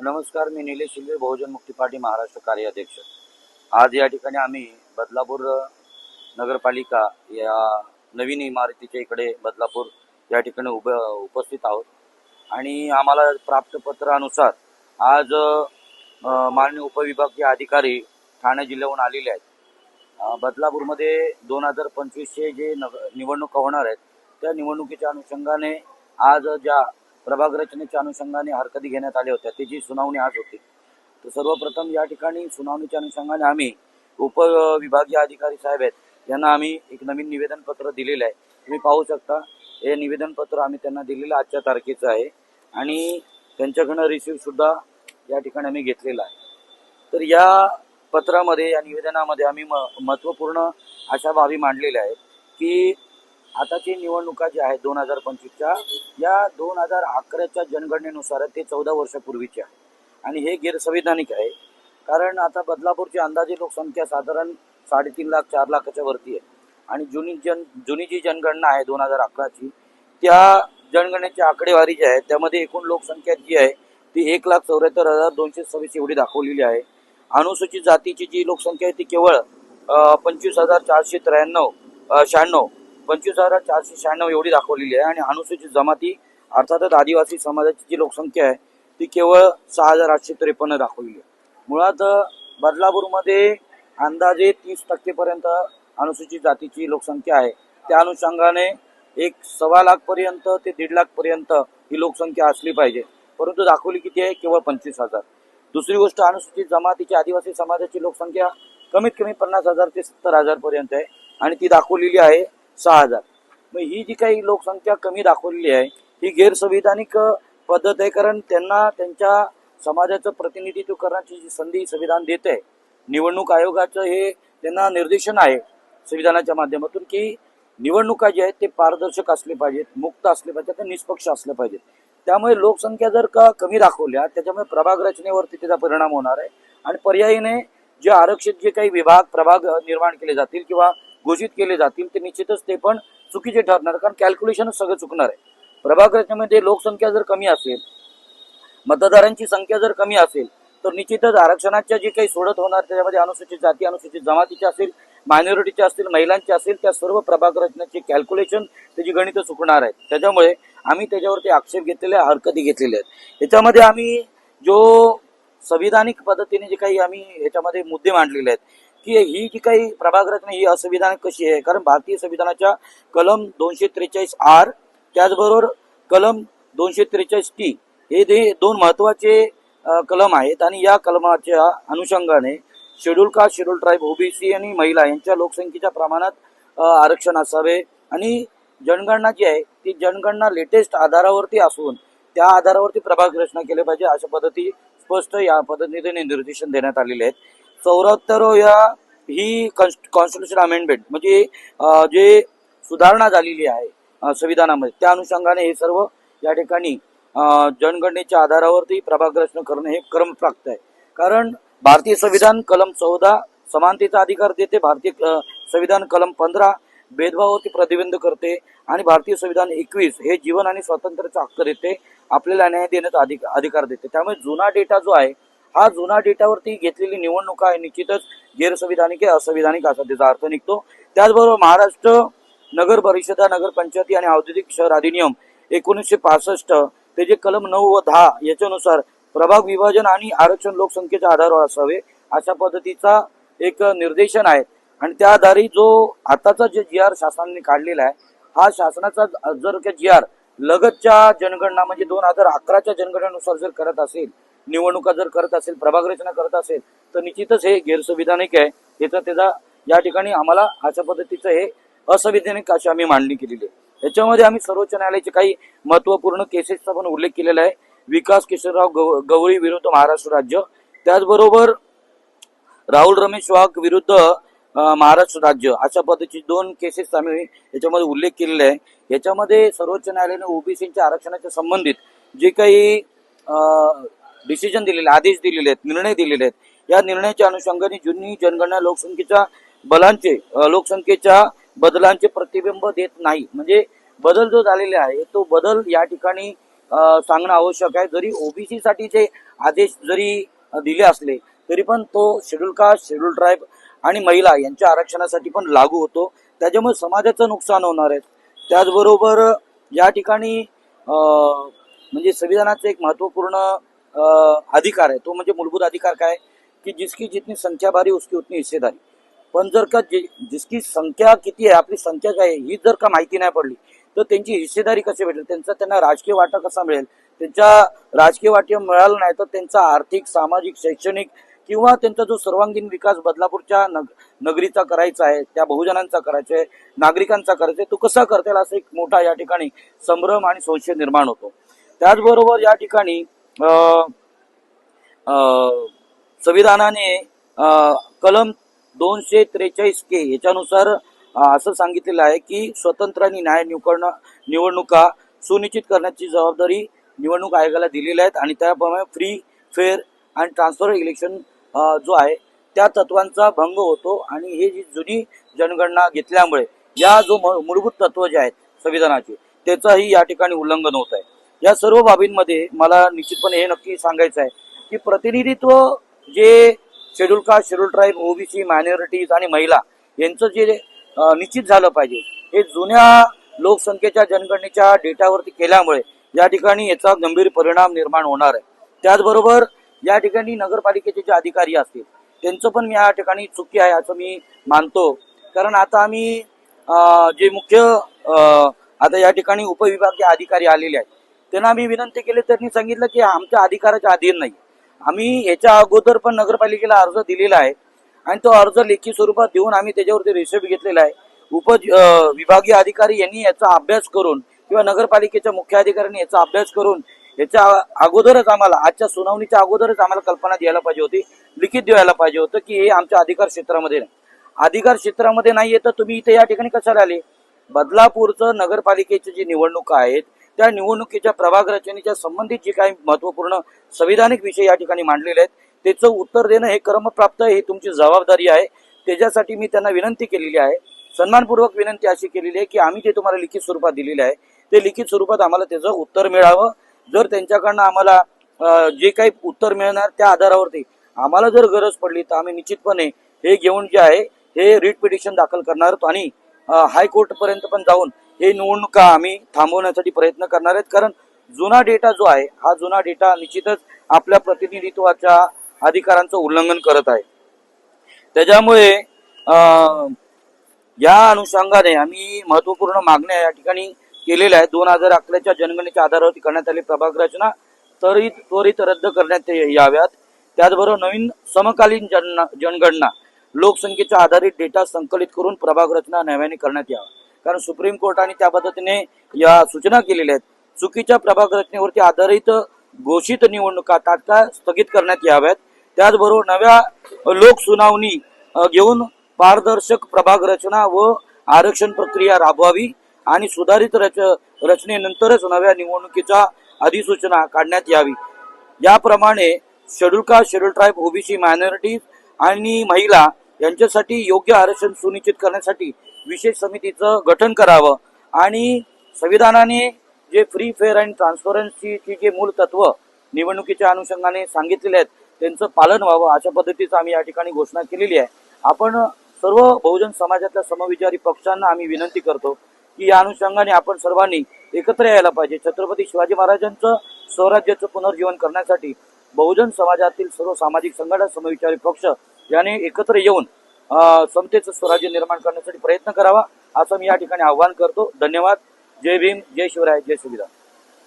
नमस्कार मी निलेश शिंदे बहुजन मुक्ती पार्टी महाराष्ट्र कार्याध्यक्ष. आज या ठिकाणी आम्ही बदलापूर नगरपालिका या नवीन इमारतीच्या इकडे बदलापूर या ठिकाणी उभ उपस्थित आहोत. आणि आम्हाला प्राप्त पत्रानुसार आज माननीय उपविभागीय अधिकारी ठाणे जिल्ह्याहून आलेले आहेत. बदलापूरमध्ये दोन हजार पंचवीसचे जे नग निवडणुका होणार आहेत त्या निवडणुकीच्या अनुषंगाने आज ज्या प्रभाग रचनेच्या अनुषंगाने हरकती घेण्यात आल्या होत्या. त्याची सुनावणी आज होती. तर सर्वप्रथम या ठिकाणी सुनावणीच्या अनुषंगाने आम्ही उपविभागीय अधिकारी साहेब आहेत. यांना आम्ही एक नवीन निवेदनपत्र दिलेलं आहे. तुम्ही पाहू शकता हे निवेदनपत्र आम्ही त्यांना दिलेलं आजच्या तारखेचं आहे. आणि त्यांच्याकडनं रिसिव्ह सुद्धा या ठिकाणी आम्ही घेतलेला आहे. तर या पत्रामध्ये या निवेदनामध्ये आम्ही म महत्त्वपूर्ण अशा बाबी मांडलेल्या आहेत की आताची निवडणुका ज्या आहेत दोन हजार पंचवीसच्या या दोन हजार अकराच्या जनगणनेनुसार ते चौदा वर्षापूर्वीच्या आणि हे गैरसंविधानिक आहे. कारण आता बदलापूरची अंदाजे लोकसंख्या साधारण साडेतीन लाख चार लाखाच्या वरती आहे. आणि जुनी जन जुनी जी जनगणना आहे दोन हजार अकराची त्या जनगणनेची आकडेवारी जी आहे त्यामध्ये एकूण लोकसंख्या जी आहे ती एक लाख चौऱ्याहत्तर हजार दोनशे सव्वीस एवढी दाखवलेली आहे. अनुसूचित जातीची जी लोकसंख्या आहे ती केवळ पंचवीस हजार चारशे त्र्याण्णव शहाण्णव पंचवीस हजार चारशे शहाण्णव एवढी दाखवलेली आहे आणि अनुसूचित जमाती अर्थातच आदिवासी समाजाची जी लोकसंख्या आहे ती केवळ सहा हजार आठशे त्रेपन्न दाखवलेली आहे. मुळात बदलापूरमध्ये अंदाजे तीस टक्केपर्यंत अनुसूचित जातीची लोकसंख्या आहे. त्या अनुषंगाने एक सव्वा लाखपर्यंत ते दीड लाखपर्यंत ही लोकसंख्या असली पाहिजे. परंतु दाखवली किती आहे? केवळ पंचवीस हजार. दुसरी गोष्ट अनुसूचित जमातीची आदिवासी समाजाची लोकसंख्या कमीत कमी पन्नास हजार ते सत्तर हजारपर्यंत आहे आणि ती दाखवलेली आहे. सहा हजार. मग ही जी काही लोकसंख्या कमी दाखवलेली आहे ही गैरसंविधानिक पद्धत आहे. कारण त्यांना त्यांच्या समाजाचं प्रतिनिधित्व करण्याची जी संधी संविधान देत आहे निवडणूक आयोगाचं हे त्यांना निर्देशन आहे संविधानाच्या माध्यमातून की निवडणुका ज्या आहेत ते पारदर्शक असले पाहिजेत मुक्त असले पाहिजेत ते निष्पक्ष असले पाहिजेत. त्यामुळे लोकसंख्या जर का कमी दाखवल्या त्याच्यामुळे प्रभाग रचनेवरती त्याचा परिणाम होणार आहे. आणि पर्यायीने जे आरक्षित जे काही विभाग प्रभाग निर्माण केले जातील किंवा घोषित केले जातील ते निश्चितच ते पण चुकीचे ठरणार कारण कॅल्क्युलेशनच सगळं चुकणार आहे. प्रभाग रचनेमध्ये लोकसंख्या जर कमी असेल मतदारांची संख्या जर कमी असेल तर निश्चितच आरक्षणाच्या जे काही सोडत होणार त्याच्यामध्ये अनुसूचित जाती अनुसूचित जमातीचे असेल मायनॉरिटीचे असतील महिलांचे असतील त्या सर्व प्रभाग रचनेचे कॅल्क्युलेशन त्याची गणितं चुकणार आहेत. त्याच्यामुळे आम्ही त्याच्यावरती आक्षेप घेतलेले हरकती घेतलेल्या आहेत. याच्यामध्ये आम्ही जो संविधानिक पद्धतीने जे काही आम्ही याच्यामध्ये मुद्दे मांडलेले आहेत की ही जी काही प्रभाग रचना ही असंविधान कशी आहे? कारण भारतीय संविधानाच्या कलम दोनशे त्रेचाळीस आर त्याचबरोबर कलम दोनशे त्रेचाळीस टी हे दे दोन महत्त्वाचे कलम आहेत आणि या कलमाच्या अनुषंगाने schedule caste schedule tribe OBC आणि महिला यांच्या लोकसंख्येच्या प्रमाणात आरक्षण असावे. आणि जनगणना जी आहे ती जनगणना लेटेस्ट आधारावरती असून त्या आधारावरती प्रभाग रचना केली पाहिजे अशा पद्धती स्पष्ट या पद्धतीने निर्देशन देण्यात आलेले आहेत. चौऱ्याहत्तर या ही कॉन्स्टिट्युशन अमेंडमेंट म्हणजे जे सुधारणा झालेली आहे संविधानामध्ये त्या अनुषंगाने हे सर्व या ठिकाणी जनगणनेच्या आधारावरती प्रभागरचना करणं हे क्रमप्राप्त आहे. कारण भारतीय संविधान कलम चौदा समानतेचा अधिकार देते भारतीय संविधान कलम पंधरा भेदभावावरती प्रतिबंध करते आणि भारतीय संविधान एकवीस हे जीवन आणि स्वातंत्र्याचा हक्क देते आपल्याला न्याय देण्याचा अधिक अधिकार देते. त्यामुळे जुना डेटा जो आहे हा जुना डेटावरती घेतलेली निवडणूक आहे निश्चितच गैरसंविधानिक आहे असंविधानिक असा त्याचा अर्थ निघतो. त्याचबरोबर महाराष्ट्र नगर परिषदा नगर पंचायती आणि औद्योगिक शहर अधिनियम एकोणीसशे पासष्ट ते जे कलम नऊ व दहा याच्यानुसार प्रभाग विभाजन आणि आरक्षण लोकसंख्येच्या आधारावर असावे अशा पद्धतीचा एक निर्देशन आहे. आणि त्या आधारे जो आताचा जे जी आर शासनाने काढलेला आहे हा शासनाचा जर का जी आर लगतच्या जनगणना म्हणजे दोन हजार अकराच्या जनगणनेनुसार जर करत असेल निवडणुका जर करत असेल प्रभाग रचना करत असेल तर निश्चितच हे गैरसंविधानिक आहे. याचा त्याचा या ठिकाणी आम्हाला अशा पद्धतीचं हे असंविधानिक अशी आम्ही मांडणी केलेली आहे. याच्यामध्ये आम्ही सर्वोच्च न्यायालयाचे काही महत्त्वपूर्ण केसेसचा पण उल्लेख केलेला आहे. विकास किशोरराव गव गवळी विरुद्ध महाराष्ट्र राज्य. त्याचबरोबर राहुल रमेश वाघ विरुद्ध महाराष्ट्र राज्य. अशा पद्धतीचे दोन केसेस आम्ही याच्यामध्ये उल्लेख केलेले आहे. याच्यामध्ये सर्वोच्च न्यायालयाने ओबीसीच्या आरक्षणाच्या संबंधित जे काही डिसिजन दिलेले आदेश दिलेले आहेत निर्णय दिलेले आहेत. या निर्णयाच्या अनुषंगाने जुनी जनगणना लोकसंख्येच्या बलांचे लोकसंख्येच्या बदलांचे प्रतिबिंब देत नाही. म्हणजे बदल जो झालेला आहे तो बदल या ठिकाणी सांगणं आवश्यक आहे. जरी ओबीसी साठीचे आदेश जरी दिले असले तरी पण तो शेड्यूल कास्ट शेड्यूल ट्राईब आणि महिला यांच्या आरक्षणासाठी पण लागू होतो. त्याच्यामुळे समाजाचं नुकसान होणार आहे. त्याचबरोबर या ठिकाणी म्हणजे संविधानाचं एक महत्त्वपूर्ण अधिकार आहे. तो म्हणजे मूलभूत अधिकार काय? की जिसकी जितनी संख्या भारी उसकी उतनी हिस्सेदारी. पण जर का जि- जिसकी संख्या किती आहे आपली संख्या काय आहे ही जर का माहिती नाही पडली तर त्यांची हिस्सेदारी कशी भेटेल? त्यांचा त्यांना राजकीय वाटा कसा मिळेल? त्यांच्या राजकीय वाटा मिळालं नाही तर त्यांचा आर्थिक सामाजिक शैक्षणिक किंवा त्यांचा जो सर्वांगीण विकास बदलापूरच्या नग नगरीचा करायचा आहे त्या बहुजनांचा करायचा आहे नागरिकांचा करायचा आहे तो कसा करता येईल असं एक मोठा या ठिकाणी संभ्रम आणि संशय निर्माण होतो. त्याचबरोबर या ठिकाणी संविधानाने कलम दोनशे त्रेचाळीस के याच्यानुसार असं सांगितलेलं आहे की स्वतंत्र आणि न्याय निवडण निवडणुका सुनिश्चित करण्याची जबाबदारी निवडणूक आयोगाला दिलेली आहेत आणि त्याप्रमाणे फ्री फेअर आणि ट्रान्सफर इलेक्शन जो आहे त्या तत्वांचा भंग होतो आणि हे जी जुनी जनगणना घेतल्यामुळे या जो मूलभूत तत्व जे आहेत संविधानाचे त्याचंही या ठिकाणी उल्लंघन होत आहे. या सर्व बाबींमध्ये मला निश्चितपणे हे नक्की सांगायचं आहे की प्रतिनिधित्व जे schedule caste schedule tribe OBC minorities आणि महिला यांचं जे निश्चित झालं पाहिजे हे जुन्या लोकसंख्येच्या जनगणनेच्या डेटावरती केल्यामुळे या ठिकाणी याचा गंभीर परिणाम निर्माण होणार आहे. त्याचबरोबर या ठिकाणी नगरपालिकेचे जे अधिकारी असतील त्यांचं पण या ठिकाणी चुकी आहे असं मी मानतो. कारण आता आम्ही जे मुख्य आता या ठिकाणी उपविभागीय अधिकारी आलेले आहेत त्यांना आम्ही विनंती केली त्यांनी सांगितलं की आमच्या अधिकाराच्या अधीन नाही. आम्ही याच्या अगोदर पण नगरपालिकेला अर्ज दिलेला आहे आणि तो अर्ज लेखी स्वरूपात देऊन आम्ही त्याच्यावरती रिसिप्ट घेतलेला आहे. उप विभागीय अधिकारी यांनी याचा अभ्यास करून किंवा नगरपालिकेच्या मुख्य अधिकाऱ्यांनी याचा अभ्यास करून याच्या अगोदरच आम्हाला आजच्या सुनावणीच्या अगोदरच आम्हाला कल्पना द्यायला पाहिजे होती लिखित द्यायला पाहिजे होतं की हे आमच्या अधिकार क्षेत्रामध्ये नाही. अधिकार क्षेत्रामध्ये नाहीये तर तुम्ही इथे या ठिकाणी कशाला आले? बदलापूरचं नगरपालिकेची जी निवडणुका आहेत त्या निवडणुकीच्या प्रभाग रचनेच्या संबंधित जे काही महत्त्वपूर्ण संविधानिक विषय या ठिकाणी मांडलेले आहेत त्याचं उत्तर देणं हे क्रमप्राप्त आहे ही तुमची जबाबदारी आहे. त्याच्यासाठी मी त्यांना विनंती केलेली आहे. सन्मानपूर्वक विनंती अशी केलेली आहे की आम्ही जे तुम्हाला लिखित स्वरूपात दिलेले आहे. ते लिखित स्वरूपात आम्हाला त्याचं उत्तर मिळावं. जर त्यांच्याकडनं आम्हाला जे काही उत्तर मिळणार त्या आधारावरती आम्हाला जर गरज पडली तर आम्ही निश्चितपणे हे घेऊन जे आहे हे रिट पिटिशन दाखल करणार आहोत आणि हायकोर्टपर्यंत पण जाऊन हे निवडणुका आम्ही थांबवण्यासाठी प्रयत्न करणार आहेत. कारण जुना डेटा जो आहे हा जुना डेटा निश्चितच आपल्या प्रतिनिधित्वाच्या अधिकारांचं उल्लंघन करत आहे. त्याच्यामुळे या अनुषंगाने आम्ही महत्त्वपूर्ण मागण्या या ठिकाणी केलेल्या आहेत. दोन हजार अकराच्या जनगणनेच्या आधारावरती करण्यात आली प्रभाग रचना त्वरित त्वरित रद्द करण्यात याव्यात. त्याचबरोबर नवीन समकालीन जन जनगणना लोकसंख्येच्या आधारित डेटा संकलित करून प्रभाग रचना नव्याने करण्यात यावा. कारण सुप्रीम कोर्टाने त्या पद्धतीने या सूचना केलेल्या आहेत. चुकीच्या प्रभाग रचनेवरती आधारित घोषित निवडणुका तात्काळ स्थगित करण्यात याव्यात. त्याचबरोबर नव्या लोक सुनावणी घेऊन पारदर्शक प्रभाग रचना व आरक्षण प्रक्रिया राबवावी आणि सुधारित रच रचनेनंतरच नव्या निवडणुकीचा अधिसूचना काढण्यात यावी. याप्रमाणे schedule caste schedule tribe OBC minorities आणि महिला यांच्यासाठी योग्य आरक्षण सुनिश्चित करण्यासाठी विशेष समितीचं गठन करावं. आणि संविधानाने जे फ्री फेअर अँड ट्रान्सपरन्सीची जे मूल तत्व निवडणुकीच्या अनुषंगाने सांगितलेले आहेत त्यांचं पालन व्हावं अशा पद्धतीचं आम्ही या ठिकाणी घोषणा केलेली आहे. आपण सर्व बहुजन समाजातल्या समविचारी पक्षांना आम्ही विनंती करतो की या अनुषंगाने आपण सर्वांनी एकत्र यायला पाहिजे. छत्रपती शिवाजी महाराजांचं स्वराज्याचं पुनर्जीवन करण्यासाठी बहुजन समाजातील सर्व सामाजिक संघटना समविचारी पक्ष याने एकत्र येऊन समतेचं स्वराज्य निर्माण करण्यासाठी प्रयत्न करावा असं मी या ठिकाणी आव्हान करतो. धन्यवाद. जय भीम. जय शिवराय. जय सुविधा.